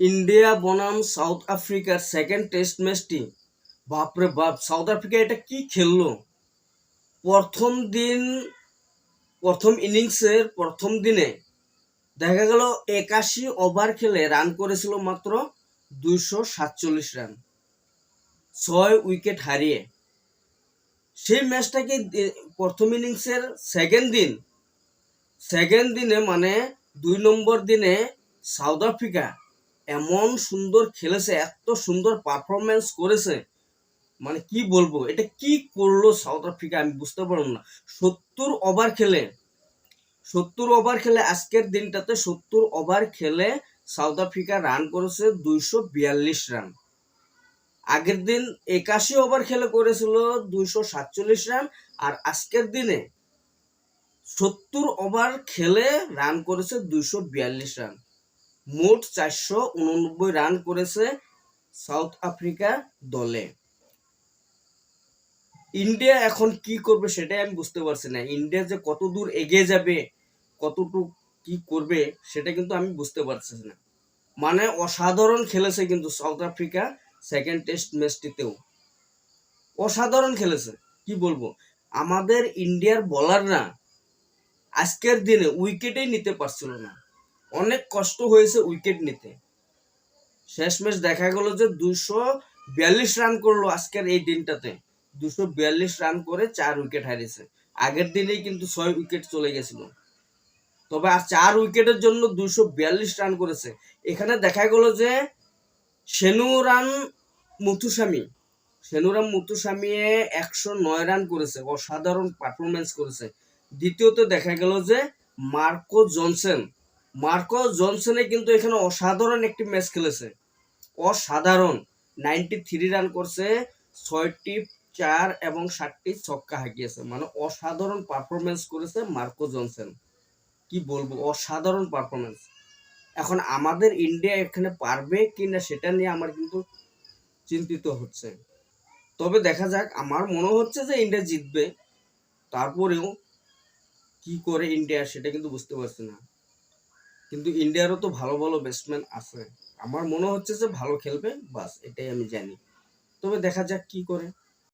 India বনাম south আফ্রিকার second test ম্যাচটি বাপরে বাপ, সাউথ আফ্রিকা এটা কি খেললো? প্রথম দিন, প্রথম ইনিংসের প্রথম দিনে দেখা গেল একাশি ওভার খেলে রান করেছিল মাত্র দুইশো সাতচল্লিশ রান ছয় উইকেট হারিয়ে। সেই ম্যাচটাকে প্রথম ইনিংসের সেকেন্ড দিন সেকেন্ড দিনে মানে দুই নম্বর দিনে সাউথ আফ্রিকা এমন সুন্দর খেলেছে, এত সুন্দর পারফরমেন্স করেছে। মানে কি বলব, এটা কি করল সাউথ আফ্রিকা আমি বুঝতে পারলাম না। সত্তর ওভার খেলে, সত্তর ওভার খেলে আজকের দিনটাতে সত্তর ওভার খেলে সাউথ আফ্রিকা রান করেছে দুইশো বিয়াল্লিশ রান আগের দিন একাশি ওভার খেলে করেছিল দুইশো সাতচল্লিশ রান আর আজকের দিনে সত্তর ওভার খেলে রান করেছে দুইশো বিয়াল্লিশ রান মোট চারশো উননব্বই রান করেছে সাউথ আফ্রিকা দলে। ইন্ডিয়া এখন কি করবে সেটাই আমি বুঝতে পারছি না। ইন্ডিয়া যে কত দূর এগিয়ে যাবে, কতটুকু কি করবে সেটা কিন্তু আমি বুঝতে পারছি না। মানে অসাধারণ খেলেছে কিন্তু সাউথ আফ্রিকা সেকেন্ড টেস্ট ম্যাচটিতেও অসাধারণ খেলেছে, কি বলব? আমাদের ইন্ডিয়ার বলাররা আজকের দিনে উইকেটেই নিতে পারছিল না। অনেক কষ্ট হয়েছে উইকেট নিতে। শেষমেশ দেখা গেল যে দুশো বিয়াল্লিশ রান করল আজকের এই দিনটাতে। দুশো বিয়াল্লিশ রান করে চার উইকেট হারিয়েছে। আগের দিনেই কিন্তু ছয় উইকেট চলে গেছিল। তবে আর চার উইকেটের জন্য দুশো বিয়াল্লিশ রান করেছে। এখানে দেখা গেল যে সেনুরান মুথুস্বামী সেনুরাম মুথুস্বামী একশো নয় রান করেছে, অসাধারণ পারফরমেন্স করেছে। দ্বিতীয়ত দেখা গেল যে মার্কো জনসন মার্কো জনসনে কিন্তু এখানে অসাধারণ একটি ম্যাচ খেলেছে। অসাধারণ। নাইনটি থ্রি রান করছে, ছয়টি, চার এবং ষাটটি ছক্কা হাঁকিয়েছে। মানে অসাধারণ পারফরমেন্স করেছে মার্কো জনসন। কি বলব? অসাধারণ পারফরমেন্স এখন আমাদের ইন্ডিয়া এখানে পারবে কি না সেটা নিয়ে আমার কিন্তু চিন্তিত হচ্ছে। তবে দেখা যাক, আমার মনে হচ্ছে যে ইন্ডিয়া জিতবে। তারপরেও কি করে ইন্ডিয়া সেটা কিন্তু বুঝতে পারছি না। কিন্তু ইন্ডিয়ারও তো ভালো ভালো ব্যাটসম্যান আছে। আমার মনে হচ্ছে যে ভালো খেলবে, বাস এটাই আমি জানি। তবে দেখা যাক কি করে।